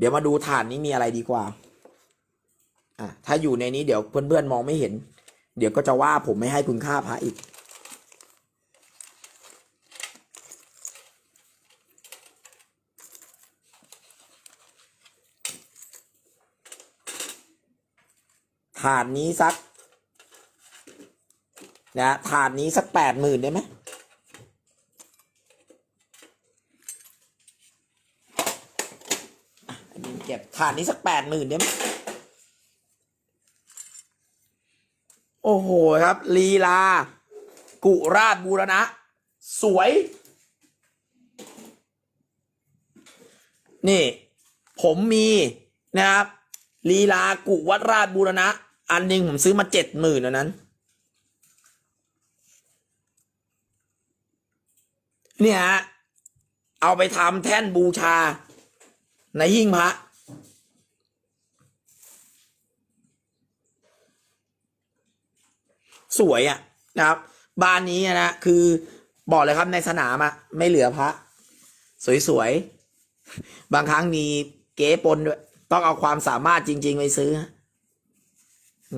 เดี๋ยวมาดูฐานนี้มีอะไรดีกว่า อะ ถ้าอยู่ในนี้เดี๋ยวเพื่อนๆมองไม่เห็น เดี๋ยวก็จะว่าผมไม่ให้คุณค่าพระอีกถาดนี้สักนะถาดนี้สักแปดหมื่นได้ไหมอะอันนี้เก็บถาดนี้สักแปดหมื่นได้ไหมโอ้โหครับ ลีลา กุราชบูรณะ สวย นี่ ผมมีนะครับ ลีลากุวัดราชบูรณะ อันหนึ่งผมซื้อมาเจ็ดหมื่นนนั้น เนี่ยฮะเอาไปทำแท่นบูชา ในหิ้งพระ สวยอะ่ะนะครับ บ้านนี้นะคือบอกเลยครับในสนามอะ่ะไม่เหลือพระ สวยๆ บางครั้งมีเก๋ปนด้วย ต้องเอาความสามารถจริง ๆ ไปซื้อ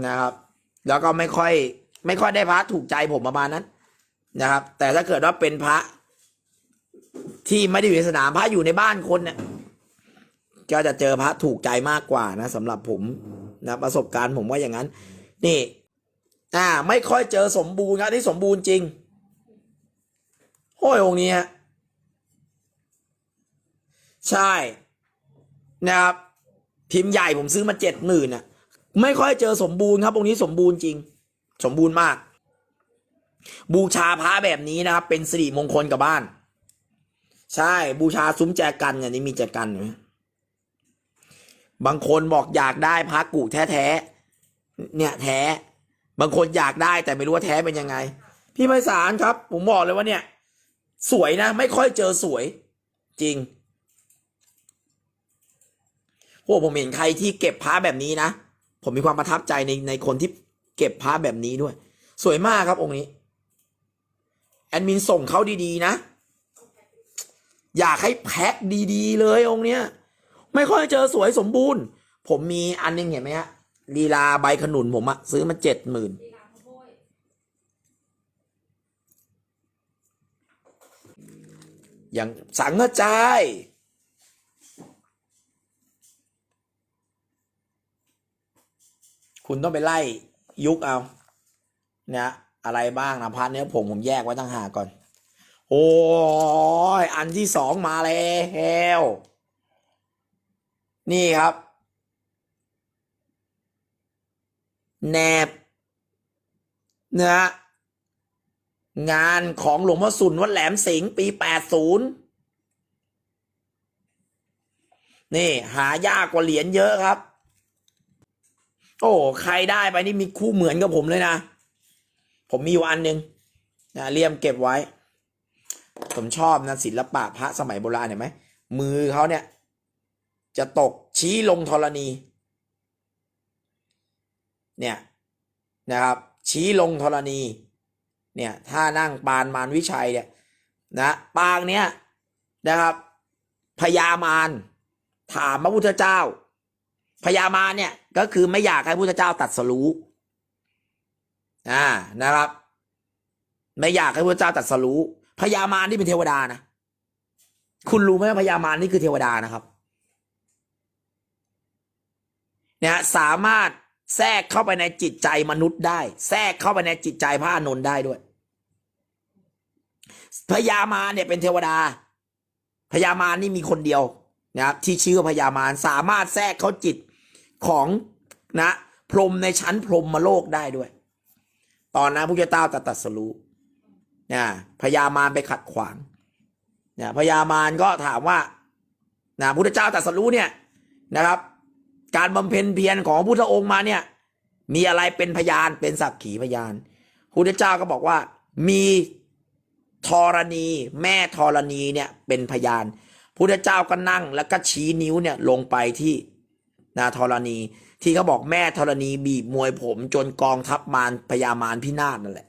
นะครับ แล้วก็ไม่ค่อย ไม่ค่อยได้พระถูกใจผมประมาณนั้นนะครับ แต่ถ้าเกิดว่าเป็นพระ ที่ไม่ได้อยู่ในสนามพระอยู่ในบ้านคนเนี่ยก็จะเจอพระถูกใจมากกว่านะสำหรับผมนะประสบการณ์ผมว่าอย่างนั้น นี่ อ่า ไม่ค่อยเจอสมบูรณ์ครับที่สมบูรณ์จริงโอ้ยองค์นี้ฮะใช่นะครับ พิมพ์ใหญ่ผมซื้อมาเจ็ดหมื่นอะไม่ค่อยเจอสมบูรณ์ครับองค์นี้สมบูรณ์จริง สมบูรณ์มาก บูชาพระแบบนี้นะครับ เป็นสิริมงคลกับบ้าน ใช่บูชาซุ้มแจกันเนี่ยนี่มีแจกันไหมบางคนบอกอยากได้พระกูแท้ๆเนี่ยแท้ บางคนอยากได้แต่ไม่รู้ว่าแท้เป็นยังไง พี่ไพศาลครับ ผมบอกเลยว่าเนี่ย สวยนะ ไม่ค่อยเจอสวย จริงโอ้ผมเห็นใครที่เก็บพระแบบนี้นะ ผมมีความประทับใจในในคนที่เก็บพระแบบนี้ด้วย สวยมากครับองค์นี้ แอดมินส่งเขาดีๆนะ อยากให้แพ็คดีๆเลยองค์เนี้ย ไม่ค่อยเจอสวยสมบูรณ์ ผมมีอันนึงเห็นไหมฮะ ลีลาใบขนุนผมอะซื้อมาเจ็ดหมื่นอย่างสังกระจายคุณต้องไปไล่ยุคเอา เนี่ย อะไรบ้างนะพันเนี้ยผมผมแยกไว้ตั้งหาก่อน โอ้ย อันที่สองมาแล้ว นี่ครับ แนบเนื้องานของหลวงพ่อสุนวัดแหลมสิงห์ปีแปดศูนย์นี่ หายากกว่าเหรียญเยอะครับ โอ้ใครได้ไปนี่มีคู่เหมือนกับผมเลยนะ ผมมีอยู่อันหนึ่งนะเลี่ยมเก็บไว้ ผมชอบนะศิลปะพระสมัยโบราณเห็นไหมมือเขาเนี่ย จะตกชี้ลงธรณี เนี่ยนะครับชี้ลงธรณีเนี่ยถ้านั่งปานมารวิชัยเนี่ยนะปางเนี้ยนะครับพญามารถามพระพุทธเจ้าพญามารเนี่ยก็คือไม่อยากให้พระพุทธเจ้าตัดสรู้อ่านะครับ ไม่อยากให้พระพุทธเจ้าตัดสรู้พญามารนี่เป็นเทวดานะคุณรู้ไหมว่าพญามารนี่คือเทวดานะครับเนี่ยสามารถ แทรกเข้าไปในจิตใจมนุษย์ได้ แทรกเข้าไปในจิตใจพระอานนท์ได้ด้วยพญามารเนี่ยเป็นเทวดาพญามารนี่มีคนเดียวนะครับที่ชื่อพญามารสามารถแทรกเข้าจิตของนะ พรหมในชั้นพรหมโลกได้ด้วย ตอนนั้นพระเจ้าตรัสสรู้นะพญามารไปขัดขวางนะพญามารก็ถามว่านะพุทธเจ้าตรัสรู้เนี่ยนะครับ การบำเพ็ญเพียรของพุทธองค์มาเนี่ย มีอะไรเป็นพยานเป็นสักขีพยานพุทธเจ้าก็บอกว่า มีธรณีแม่ธรณีเนี่ยเป็นพยานพุทธเจ้าก็นั่งแล้วก็ชี้นิ้วเนี่ยลงไปที่นาธรณี ที่เขาบอกแม่ธรณีบีบมวยผม จนกองทัพมารพญามารพินาศนั่นแหละ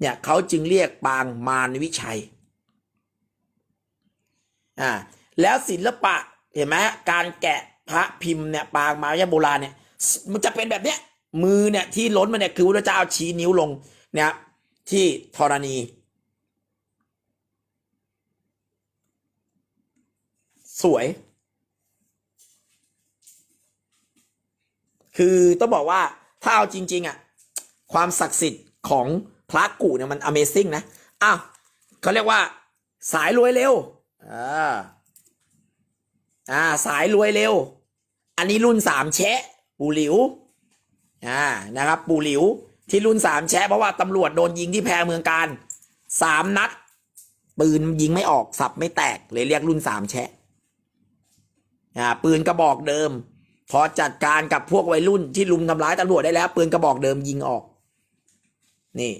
เนี่ยเขาจึงเรียกปางมารวิชัยอ่าแล้วศิลปะเห็นไหมการแกะ พระพิมพ์เนี่ยปางมายาโบราณเนี่ยมันจะเป็นแบบเนี้ยมือเนี่ยที่ล้นมาเนี่ยคือพระเจ้าชี้นิ้วลงเนี่ยที่ธรณี สวย คือต้องบอกว่าถ้าเอาจริง ๆอะความศักดิ์สิทธิ์ของพระกูเนี่ยมัน Amazing นะอ้าวเขาเรียกว่าสายรวยเร็วอ่าอ่าสายรวยเร็ว อันนี้รุ่นสามแชะปู่หลิวอ่านะครับปู่หลิวที่รุ่นสามแชะเพราะว่าตำรวจโดนยิงที่แพรเมืองการสามนัด ปืนยิงไม่ออกสับไม่แตกเลยเรียกรุ่นสามแชะอ่าปืนกระบอกเดิม พอจัดการกับพวกวัยรุ่นที่ลุมทำร้ายตำรวจได้แล้ว ปืนกระบอกเดิมยิงออก นี่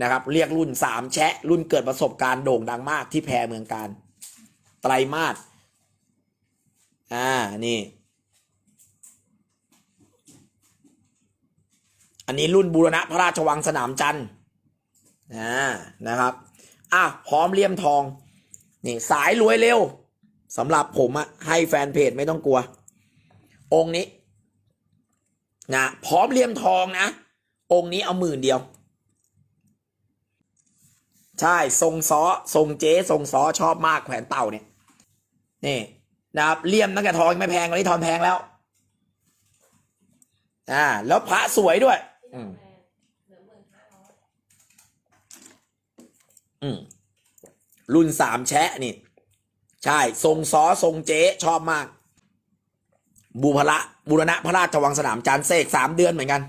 นะครับ เรียกรุ่นสามแชะ รุ่นเกิดประสบการณ์โด่งดังมากที่แพรเมืองการ ไตรมาสอ่านี่ อันนี้รุ่นบูรณะพระราชวังสนามจันทร์อ่านะครับอะพร้อมเลี่ยมทองนี่สายรวยเร็วสำหรับผมอะให้แฟนเพจไม่ต้องกลัว องค์นี้นะพร้อมเลี่ยมทองนะ องค์นี้เอาหมื่นเดียว ใช่ทรงซ้อทรงเจ๊ทรงซ้อชอบมากแขวนเต่าเนี่ยนี่นะครับเลี่ยมตั้งแต่ทองยังไม่แพงตอนนี้ทองแพงแล้วอ่าแล้วพระสวยด้วย อืมอืมรุ่นสามแชะนี่ ใช่ ทรงซ้อทรงเจ๊ชอบมาก บูพระบุรณะพระราชวังสนามจันทร์เสกสามเดือนเหมือนกัน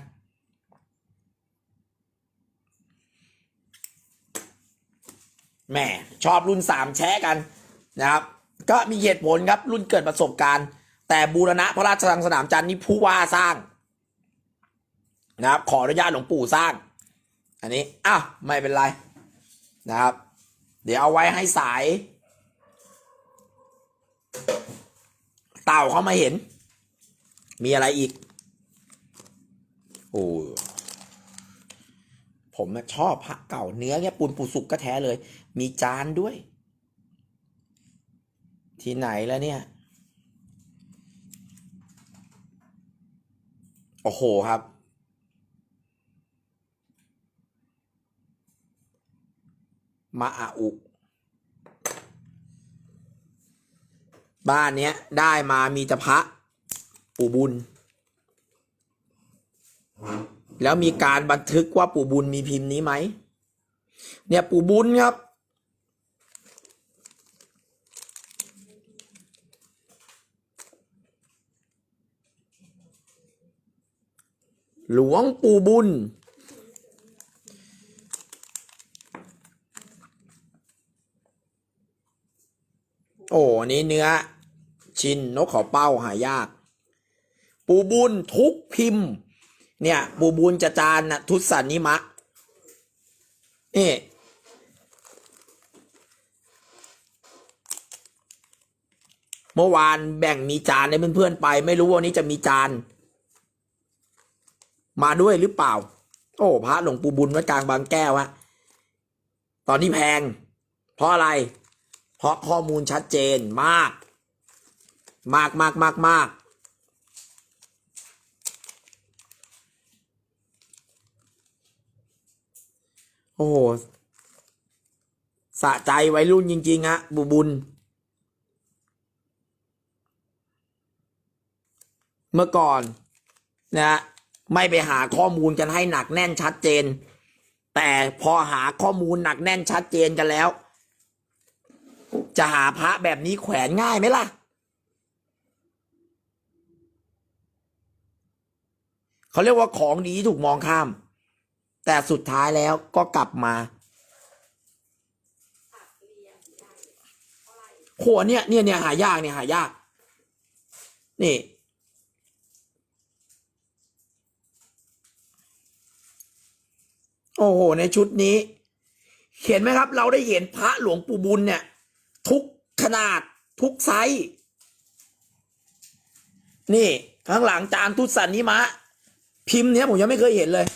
แหมชอบรุ่นสามแชะกันนะครับ ก็มีเหตุผลครับรุ่นเกิดประสบการณ์ แต่บูรณะพระราชวังสนามจันทร์นี่ผู้ว่าสร้าง นะครับ ขออนุญาตหลวงปู่สร้าง อันนี้อ้าไม่เป็นไรนะครับ เดี๋ยวเอาไว้ให้สาย เต่าเขามาเห็น มีอะไรอีก โอ้ผมชอบพระเก่าเนื้อแค่ปูนปูสุกก็แท้เลย มีจานด้วย ที่ไหนแล้วเนี่ย โอ้โหครับ มาอาอุ บ้านเนี้ยได้มามีแต่พระปู่บุญ แล้วมีการบันทึกว่าปู่บุญมีพิมพ์นี้ไหม เนี่ยปู่บุญครับ หลวงปู่บุญ โอ้นี้เนื้อ ชินนกเขาเป้าหายาก ปูบุญทุกพิมพ์ เนี่ย ปูบุญจะจานนะทุสันนิมะนี่เมื่อวานแบ่งมีจานให้เพื่อนๆไป ไม่รู้ว่าวันนี้จะมีจาน มาด้วยหรือเปล่า โอ้พระหลวงปู่บุญวัดกลางบางแก้วฮะตอนนี้แพง เพราะอะไร เพราะข้อมูลชัดเจนมาก มากมากมากมากโอ้โหสะใจวัยรุ่นจริงๆฮะบุบุญ เมื่อก่อนนะฮะไม่ไปหาข้อมูลกันให้หนักแน่นชัดเจน แต่พอหาข้อมูลหนักแน่นชัดเจนกันแล้ว จะหาพระแบบนี้แขวนง่ายไหมล่ะ เขาเรียกว่าของดีถูกมองข้าม แต่สุดท้ายแล้วก็กลับมาโหเนี่ยเนี่ยเนี่ยหายากเนี่ยหายาก นี่ โอ้โห ในชุดนี้ เห็นไหมครับ เราได้เห็นพระหลวงปู่บุญเนี่ย ทุกขนาดทุกไซส์นี่ข้างหลังจานทุสันนิมะ พิมพ์เนี้ยผมยังไม่เคยเห็นเลย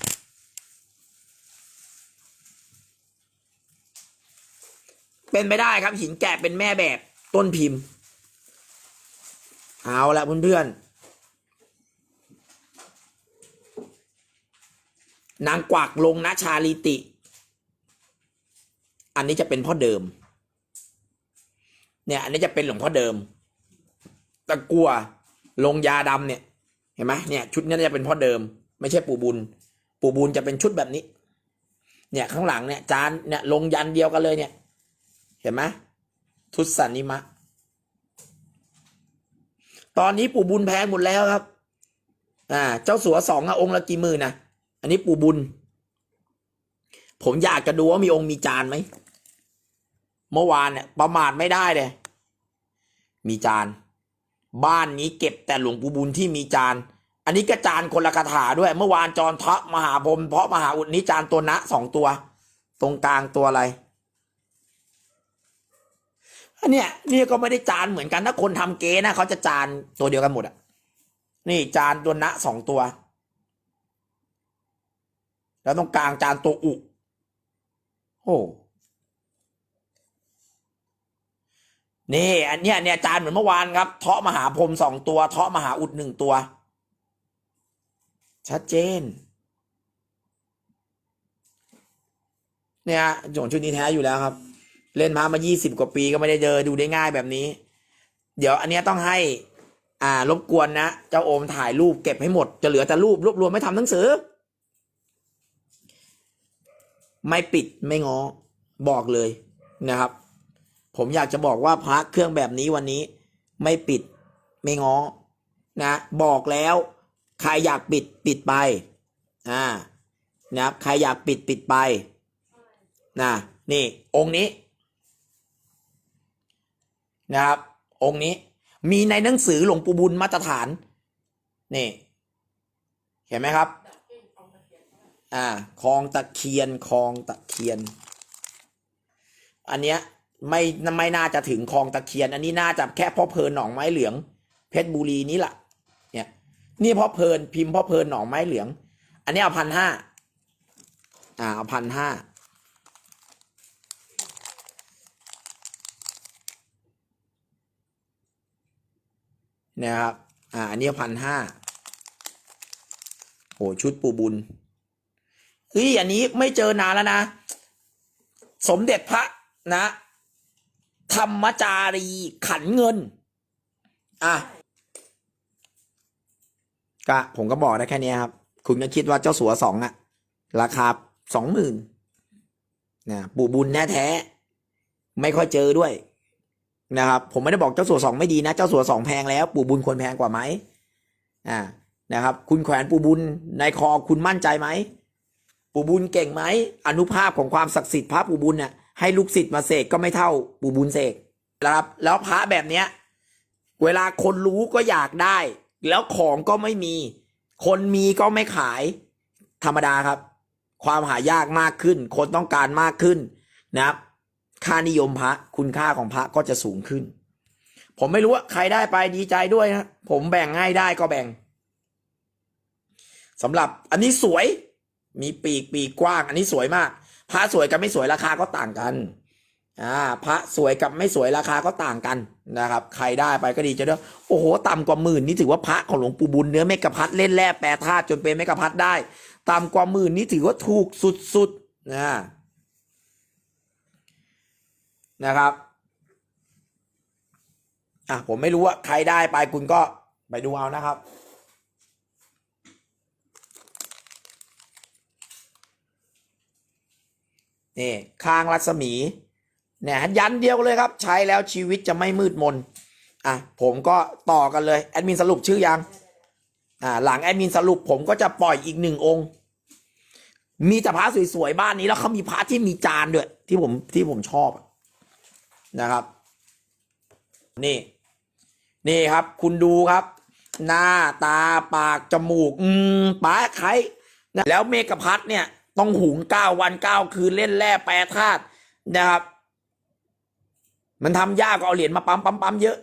เป็นไม่ได้ครับหินแกะเป็นแม่แบบต้นพิมพ์ เอาละเพื่อนๆนางกวักลงนะชาลีติ อันนี้จะเป็นพ่อเดิม เนี่ยอันนี้จะเป็นหลวงพ่อเดิม ตะกัวลงยาดำเนี่ย เห็นไหมเนี่ยชุดนี้จะเป็นพ่อเดิม ไม่ใช่ปู่บุญ ปู่บุญจะเป็นชุดแบบนี้ เนี่ยข้างหลังเนี่ยจานเนี่ยลงยันเดียวกันเลยเนี่ย เห็นไหมทุสันนิมะ ตอนนี้ปู่บุญแพงหมดแล้วครับ อ่า เจ้าสัวสองอะองค์ละกี่หมื่นนะอันนี้ปู่บุญ ผมอยากจะดูว่ามีองค์มีจานไหมเมื่อวานเนี่ยประมาทไม่ได้เลย มีจาน บ้านนี้เก็บแต่หลวงปู่บุญที่มีจาน อันนี้ก็จานคนละคาถาด้วย เมื่อวานจรทะมหาพรมเพราะมหาอุดนี้จานตัวนะสองตัว ตรงกลางตัวอะไรอันเนี้ยนี่ก็ไม่ได้จานเหมือนกันถ้าคนทำเก๊นะเขาจะจานตัวเดียวกันหมดอะนี่จานตัวนะสองตัว แล้วตรงกลางจานตัวอุโอ้ นี่อันเนี้ยเนี่ยจานเหมือนเมื่อวานครับ เทาะมหาพรมสองตัว เทาะมหาอุดหนึ่งตัว ชัดเจน เนี่ยโจนชุดนี้แท้อยู่แล้วครับ เล่นพามายี่สิบกว่าปีก็ไม่ได้เจอดูได้ง่ายแบบนี้ เดี๋ยวอันเนี้ยต้องให้ อ่ารบกวนนะ เจ้าโอมถ่ายรูปเก็บให้หมด จะเหลือแต่รูปรวบรวมไม่ทำหนังสือ ไม่ปิดไม่ง้อบอกเลยนะครับ ผมอยากจะบอกว่าพระเครื่องแบบนี้วันนี้ไม่ปิดไม่ง้อนะบอกแล้วใครอยากปิดปิดไปอ่านะครับใครอยากปิดปิดไปนะนี่องค์นี้นะครับ องค์นี้มีในหนังสือหลวงปู่บุญมาตรฐาน นี่ เห็นไหมครับ อ่าคลองตะเคียนคลองตะเคียน อันเนี้ย ไม่ไม่น่าจะถึงคลองตะเคียน อันนี้น่าจะแค่พ่อเพลินหนองไม้เหลือง เพชรบุรีนี้แหละเนี่ย นี่พ่อเพลินพิมพ์พ่อเพลินหนองไม้เหลือง อันนี้เอาพันห้าอ่าเอาพันห้าเนี่ยครับ อ่า อันนี้พันห้าโหชุดปูบุญเฮ้ย อันนี้ไม่เจอนานแล้วนะ สมเด็จพระนะ ธรรมจารีขันเงิน อะก็ผมก็บอกได้แค่นี้ครับ คุณก็คิดว่าเจ้าสัวสองอะราคาสองหมื่นนะปู่บุญแน่แท้ ไม่ค่อยเจอด้วย นะครับ ผมไม่ได้บอกเจ้าสัวสองไม่ดีนะ เจ้าสัวสองแพงแล้ว ปู่บุญควรแพงกว่าไหมอ่านะครับ คุณแขวนปู่บุญในคอคุณมั่นใจไหมปู่บุญเก่งไหมอนุภาพของความศักดิ์สิทธิ์พระปู่บุญเนี่ย ให้ลูกศิษย์มาเสกก็ไม่เท่าปู่บุญเสกนะครับ แล้วพระแบบเนี้ย เวลาคนรู้ก็อยากได้ แล้วของก็ไม่มี คนมีก็ไม่ขาย ธรรมดาครับ ความหายากมากขึ้น คนต้องการมากขึ้นนะครับ ค่านิยมพระคุณค่าของพระก็จะสูงขึ้น ผมไม่รู้ว่าใครได้ไปดีใจด้วยนะผมแบ่งให้ได้ก็แบ่งสำหรับอันนี้สวยมีปีกปีกกว้าง อันนี้สวยมาก พระสวยกับไม่สวยราคาก็ต่างกันอ่าพระสวยกับไม่สวยราคาก็ต่างกันนะครับ ใครได้ไปก็ดีจะด้วยโอ้โหต่ำกว่าหมื่นนี่ถือว่าพระของหลวงปู่บุญเนื้อเมกะพัดเล่นแร่แปรธาตุจนเป็นเมกะพัดได้ต่ำกว่าหมื่นนี่ถือว่าถูกสุดๆนะนะครับอะผมไม่รู้ว่าใครได้ไปคุณก็ไปดูเอานะครับ นี่ข้างรัศมีเนี่ยยันเดียวเลยครับ ใช้แล้วชีวิตจะไม่มืดมนอะผมก็ต่อกันเลยแอดมินสรุปชื่อยังอ่าหลังแอดมินสรุปผมก็จะปล่อยอีกหนึ่งองค์ มีแต่พระสวยๆบ้านนี้แล้วเขามีพระที่มีจานด้วย ที่ผมที่ผมชอบนะครับ นี่ นี่ครับ คุณดูครับ หน้าตาปากจมูก อืมปาไข่แล้วเมกะพัดเนี่ย ต้องหุงเก้าวันเก้าคืนเล่นแร่แปรธาตุนะครับ มันทำยากก็เอาเหรียญมาปั๊มปั๊มปั๊มเยอะ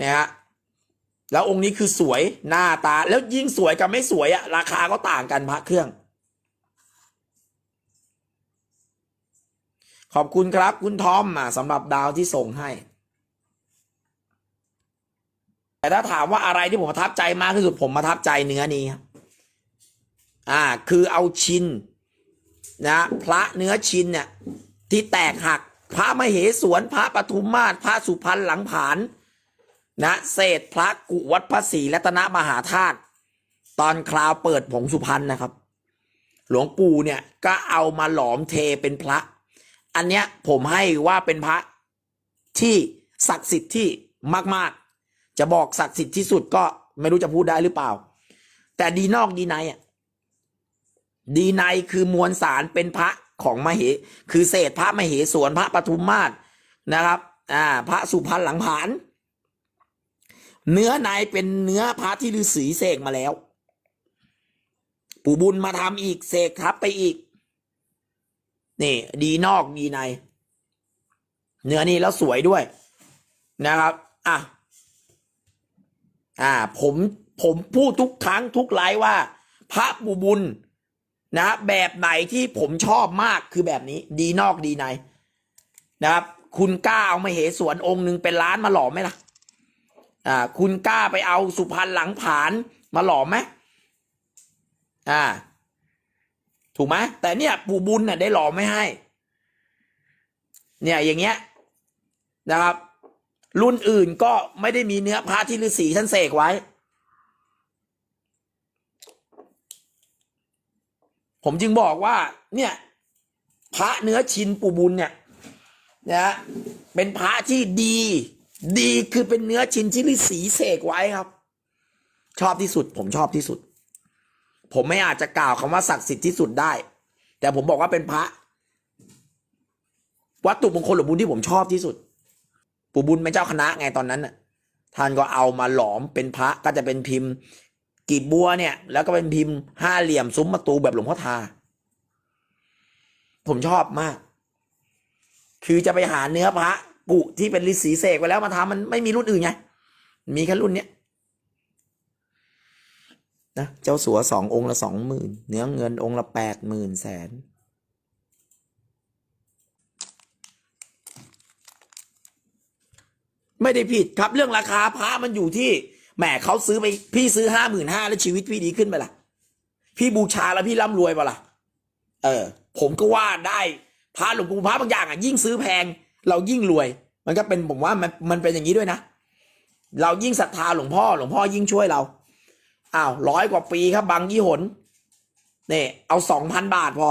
นะฮะแล้วองค์นี้คือสวยหน้าตา แล้วยิ่งสวยกับไม่สวยอะราคาก็ต่างกันพระเครื่อง ขอบคุณครับ คุณทอมอะสำหรับดาวที่ส่งให้ แต่ถ้าถามว่าอะไรที่ผมประทับใจมากที่สุดผมประทับใจเนื้อนี้ครับอ่า คือเอาชิน นะพระเนื้อชินเนี่ยที่แตกหัก พระมเหสวนพระปทุมมาศพระสุพรรณหลังผานนะเศษพระกุวัดพระศรีรัตนมหาธาตุตอนคราวเปิดผงสุพรรณนะครับ หลวงปู่เนี่ยก็เอามาหลอมเทเป็นพระ อันเนี้ยผมให้ว่าเป็นพระที่ศักดิ์สิทธิ์ที่มาก ๆ จะบอกศักดิ์สิทธิ์ที่สุดก็ไม่รู้จะพูดได้หรือเปล่า แต่ดีนอกดีในอะ ดีในคือมวลสารเป็นพระของมเห คือเศษพระมเหสวนพระปทุมมาศนะครับ อ่า พระสุพรรณหลังผาน เนื้อในเป็นเนื้อพระที่ฤาษีเสกมาแล้ว ปู่บุญมาทำอีกเสกทับไปอีก นี่ ดีนอกดีใน เนื้อนี่แล้วสวยด้วยนะครับ อะ อ่า ผม ผมพูดทุกครั้งทุกไลฟ์ว่า พระปู่บุญ นะแบบไหนที่ผมชอบมากคือแบบนี้ ดีนอกดีในนะครับ คุณกล้าเอามาเหสวนองค์หนึ่งเป็นล้านมาหล่อมไหมล่ะอ่าคุณกล้าไปเอาสุพรรณหลังผานมาหล่อมไหมอ่า ถูกไหมแต่เนี่ยปู่บุญเนี่ยได้หล่อไม่ให้ เนี่ยอย่างเงี้ยนะครับ รุ่นอื่นก็ไม่ได้มีเนื้อพระที่ฤาษีท่านเสกไว้ ผมจึงบอกว่าเนี่ยพระเนื้อชินปูบุญเนี่ยนะฮะเป็นพระที่ดี ดีคือเป็นเนื้อชินที่ฤาษีเสกไว้ครับ ชอบที่สุด ผมชอบที่สุด ผมไม่อาจจะกล่าวคำว่าศักดิ์สิทธิ์ที่สุดได้ แต่ผมบอกว่าเป็นพระ วัตถุมงคลหรือบุญที่ผมชอบที่สุด ปู่บุญเป็นเจ้าคณะไงตอนนั้นน่ะท่านก็เอามาหลอมเป็นพระก็จะเป็นพิมพ์ กีบบัวเนี่ย แล้วก็เป็นพิมพ์ห้าเหลี่ยมซุ้มประตูแบบหลวงพ่อทา ผมชอบมาก คือจะไปหาเนื้อพระกุที่เป็นฤาษีเสกไว้แล้วมาทำมันไม่มีรุ่นอื่นไง มีแค่รุ่นเนี้ยนะเจ้าสัวสององค์ละสองหมื่นเนื้อเงินองค์ละแปดหมื่นแสนไม่ได้ผิดครับเรื่องราคาพระมันอยู่ที่ แหมเขาซื้อไปพี่ซื้อห้าหมื่นห้าแล้วชีวิตพี่ดีขึ้นไปล่ะพี่บูชาแล้วพี่ร่ำรวยไปะล่ะเออ ผมก็ว่าได้พระหลวงปู่พระบางอย่างอะยิ่งซื้อแพง เรายิ่งรวย มันก็เป็นผมว่ามันมันเป็นอย่างนี้ด้วยนะ เรายิ่งศรัทธาหลวงพ่อหลวงพ่อยิ่งช่วยเราอ้าวร้อยกว่าปีครับบางยี่หนเนี่ยเอาสองพันบาทพอ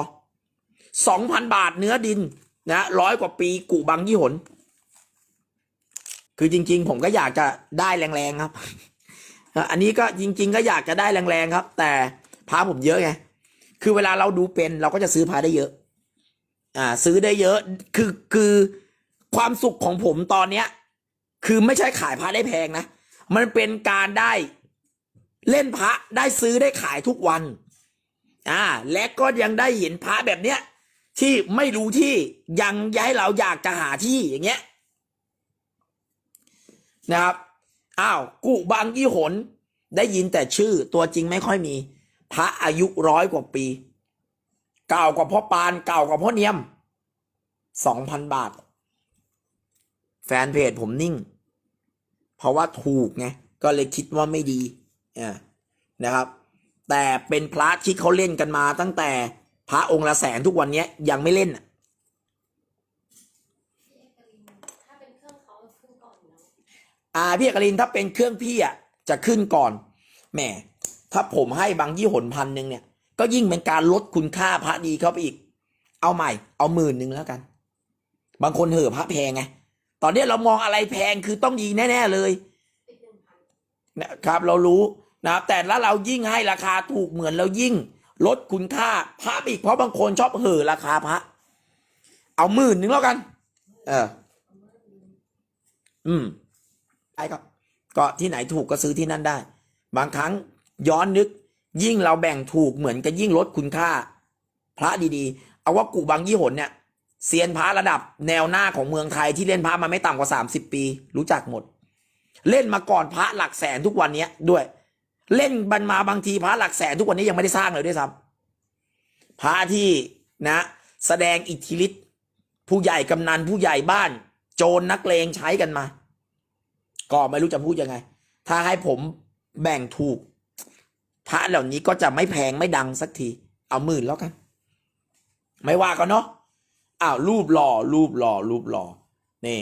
สองพันบาทเนื้อดินนะร้อยกว่าปีกูบางยี่หน คือจริง ๆ ผมก็อยากจะได้แรง ๆ ครับ อันนี้ก็จริง ๆ ก็อยากจะได้แรงๆครับ แต่พาผมเยอะไงคือเวลาเราดูเป็นเราก็จะซื้อพาได้เยอะ อ่า ซื้อได้เยอะ คือคือความสุขของผมตอนเนี้ย คือไม่ใช่ขายพระได้แพงนะมันเป็นการได้เล่นพระได้ซื้อได้ขายทุกวัน อ่า และก็ยังได้เห็นพระแบบเนี้ยที่ไม่รู้ที่ยังย้ายเราอยากจะหาที่อย่างเงี้ยนะครับ อ้าวกุบางยี่หน ได้ยินแต่ชื่อตัวจริงไม่ค่อยมี พระอายุร้อยกว่าปี เก่ากว่าพ่อปานเก่ากว่าพ่อเนียมสองพันบาท แฟนเพจผมนิ่ง เพราะว่าถูกไงก็เลยคิดว่าไม่ดีอ่านะครับ แต่เป็นพระที่เขาเล่นกันมาตั้งแต่พระองค์ละแสนทุกวันนี้ยยังไม่เล่นอะ ถ้าเป็นเครื่องเขาขึ้นก่อนอยู่แล้ว อ่าพี่เอกลินถ้าเป็นเครื่องพี่อะจะขึ้นก่อนแหมถ้าผมให้บางยี่หนพันหนึ่งเนี่ย ก็ยิ่งเป็นการลดคุณค่าพระดีเข้าไปอีก เอาใหม่ เอาหมื่นหนึ่งแล้วกัน บางคนเหอพระแพงไงตอนนี้เรามองอะไรแพงคือต้องดีแน่ ๆเลยนะครับ เรารู้นะครับ แต่แล้วเรายิ่งให้ราคาถูกเหมือนเรายิ่ง ลดคุณค่าพระไปอีกเพราะบางคนชอบเห่อราคาพระ เอาหมื่นหนึ่งแล้วกัน เออ อืม ใช่ครับ ก็ที่ไหนถูกก็ซื้อที่นั่นได้ บางครั้งย้อนนึก ยิ่งเราแบ่งถูกเหมือนกับยิ่งลดคุณค่า พระดีๆ เอาว่ากูบางยี่หนเนี่ยเซียนพระระดับแนวหน้าของเมืองไทยที่เล่นพระมาไม่ต่ำกว่าสามสิบปี รู้จักหมด เล่นมาก่อนพระหลักแสนทุกวันเนี้ยด้วย เล่นบันมาบางทีพระหลักแสนทุกวันนี้ยังไม่ได้สร้างเลยด้วยซ้ำพระที่นะ แสดงอิทธิฤทธิ์ผู้ใหญ่กำนันผู้ใหญ่บ้าน โจรนักเลงใช้กันมา ก็ไม่รู้จะพูดยังไง ถ้าให้ผมแบ่งถูก พระเหล่านี้ก็จะไม่แพงไม่ดังสักที เอาหมื่นแล้วกัน ไม่ว่ากันเนาะอ้าวรูปหล่อรูปหล่อรูปหล่อนี่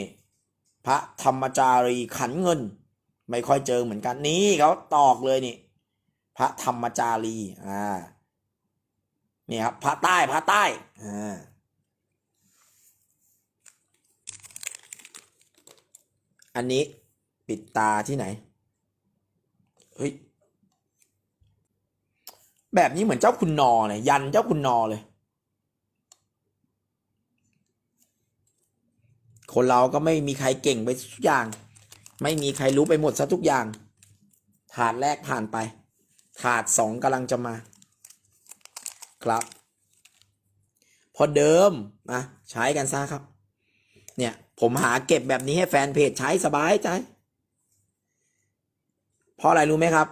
พระธรรมจารีขันเงิน ไม่ค่อยเจอเหมือนกันนี่เขาตอกเลยนี่ พระธรรมจารีอ่านี่ครับพระใต้พระใต้อ่าอันนี้ ปิดตาที่ไหน เฮ้ย แบบนี้เหมือนเจ้าคุณนอเลยยันเจ้าคุณนอเลย คนเราก็ไม่มีใครเก่งไปทุกอย่าง ไม่มีใครรู้ไปหมดซะทุกอย่างถาดแรกผ่านไปถาดสองกำลังจะมา ครับ พอเดิมนะใช้กันซะครับ เนี่ย ผมหาเก็บแบบนี้ให้แฟนเพจใช้สบายใจ เพราะอะไรรู้ไหมครับ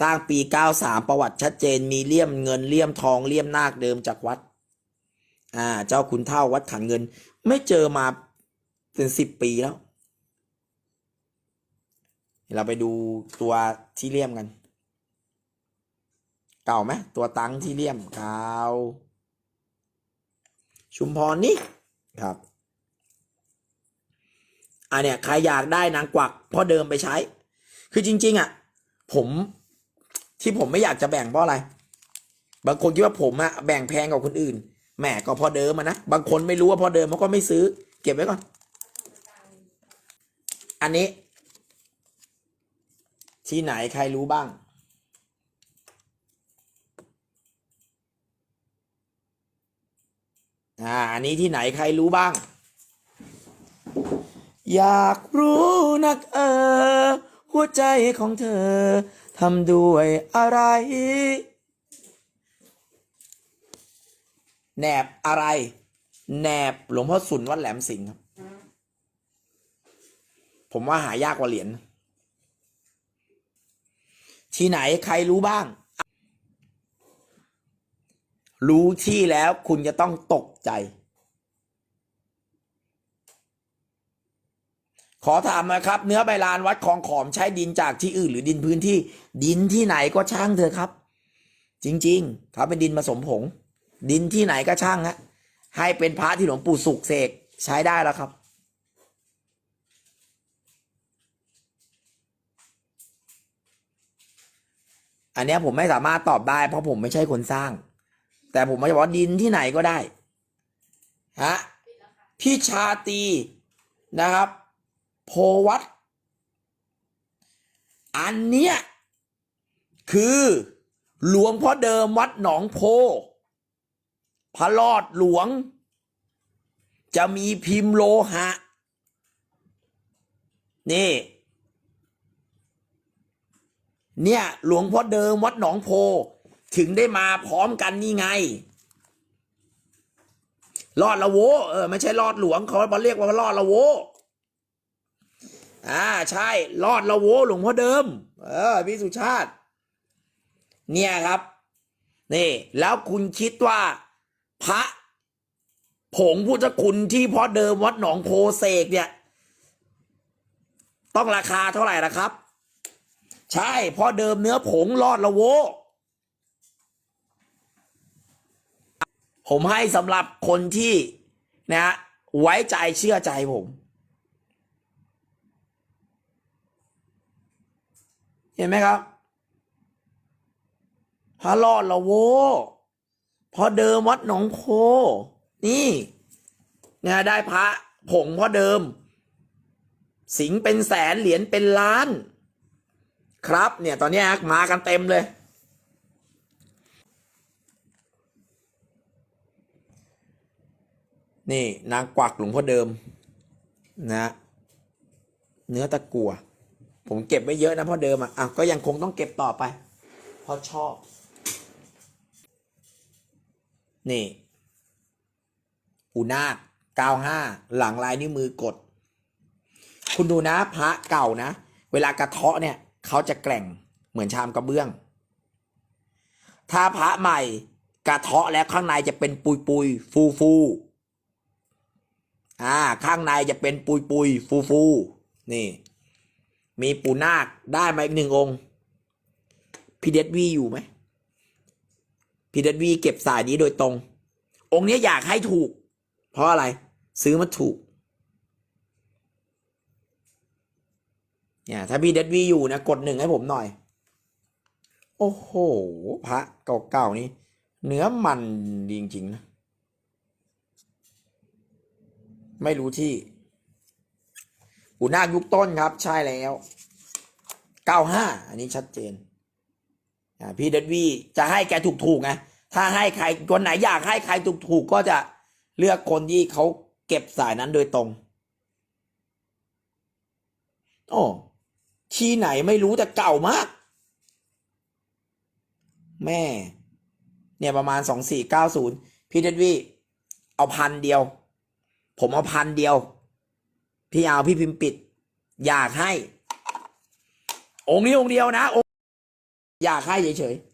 สร้างปี 93 ประวัติชัดเจนมีเลี่ยมเงินเลี่ยมทองเลี่ยมนาคเดิมจากวัด อ่า เจ้าคุณเท่าวัดขันเงิน ไม่เจอมาเป็นสิบปีแล้ว เราไปดูตัวที่เลี่ยมกัน เก่าไหมตัวตังที่เลี่ยมเก่าชุมพรนี่ครับอันเนี้ยใครอยากได้นางกวักพ่อเดิมไปใช้ คือจริง ๆอะผมที่ผมไม่อยากจะแบ่งเพราะอะไร บางคนคิดว่าผมอะแบ่งแพงกว่าคนอื่นแหมก็พอเดิมอะนะบางคนไม่รู้ว่าพอเดิมเขาก็ไม่ซื้อ เก็บไว้ก่อน อันนี้ ที่ไหนใครรู้บ้าง อ่าอันนี้ที่ไหนใครรู้บ้าง อยากรู้นักเออ หัวใจของเธอทำด้วยอะไร แหนบอะไร แหนบหลวงพ่อสุนวัดแหลมสิงห์ครับ ผมว่าหายากกว่าเหรียญที่ไหนใครรู้บ้าง รู้ที่แล้วคุณจะต้องตกใจ ขอถามนะครับ เนื้อใบลานวัดคลองขอมใช้ดินจากที่อื่นหรือดินพื้นที่ ดินที่ไหนก็ช่างเถอะครับ จริงๆเขาเป็นดินผสมผง ดินที่ไหนก็ช่างฮะให้เป็นพระที่หลวงปู่สุกเสกใช้ได้แล้วครับ อันนี้ผมไม่สามารถตอบได้ เพราะผมไม่ใช่คนสร้าง แต่ผมไม่จะบอกว่าดินที่ไหนก็ได้ฮะพี่ชาตีนะครับ โพวัดอันเนี้ยคือหลวงพ่อเดิมวัดหนองโพ พระลอดหลวง จะมีพิมพ์โลหะ นี่ เนี่ยหลวงพ่อเดิมวัดหนองโพ ถึงได้มาพร้อมกันนี่ไง รอดละโว เออ ไม่ใช่รอดหลวงเขาเรียกว่ารอดละโว อ่าใช่รอดละโวหลวงพ่อเดิม เออพี่สุชาติ เนี่ยครับ นี่ แล้วคุณคิดว่า พระ ผงพุทธคุณที่พ่อเดิมวัดหนองโพเสกเนี่ย ต้องราคาเท่าไหร่ละครับ ใช่พ่อเดิมเนื้อผงรอดละโวผมให้สำหรับคนที่นะฮะไว้ใจเชื่อใจผม เห็นไหมครับพระรอดละโวพอเดิมวัดหนองโพนี่เนี่ยได้พระผงพ่อเดิม สิงเป็นแสนเหรียญเป็นล้าน ครับ เนี่ยตอนนี้มากันเต็มเลย นี่นางกวักหลวงพ่อเดิม นะ เนื้อตะกัว ผมเก็บไว้เยอะนะเพ่อเดิมอะอะก็ยังคงต้องเก็บต่อไป เพราะชอบ นี่ปูนาคเก้าห้าหลังลายนิ้วมือกด คุณดูนะพระเก่านะ เวลากระเทาะเนี่ย เขาจะแกร่งเหมือนชามกระเบื้อง ถ้าพระใหม่กระเทาะแล้วข้างในจะเป็นปุยปุยฟูฟูอ่า ข้างในจะเป็นปุยปุยฟูฟูนี่ มีปูนาคได้มาอีกหนึ่งองค์พีเดดวีอยู่ไหมพีเดดวีเก็บสายนี้โดยตรง องค์นี้อยากให้ถูก เพราะอะไร ซื้อมาถูกเนี่ยถ้าพี่เดดวีอยู่นะกดหนึ่งให้ผมหน่อย โอ้โห พระเก่าๆนี่ เนื้อมันจริงๆนะ ไม่รู้ที่ อุนาคยุคต้นครับ ใช่แล้วเก้าห้าอันนี้ชัดเจนพี่เดดวีจะให้แกถูกๆไงถ้าให้ใครคนไหนอยากให้ใครถูกๆก็จะเลือกคนที่เขาเก็บสายนั้นโดยตรงโอ้ที่ไหนไม่รู้แต่เก่ามาก แม่ เนี่ยประมาณสองสี่เก้าศูนย์พี่เดดวีเอาพันเดียว ผมเอาพันเดียว พี่เอาพี่พิมพ์ปิด อยากให้ องค์นี้องค์เดียวนะองค์อยากให้เฉยๆ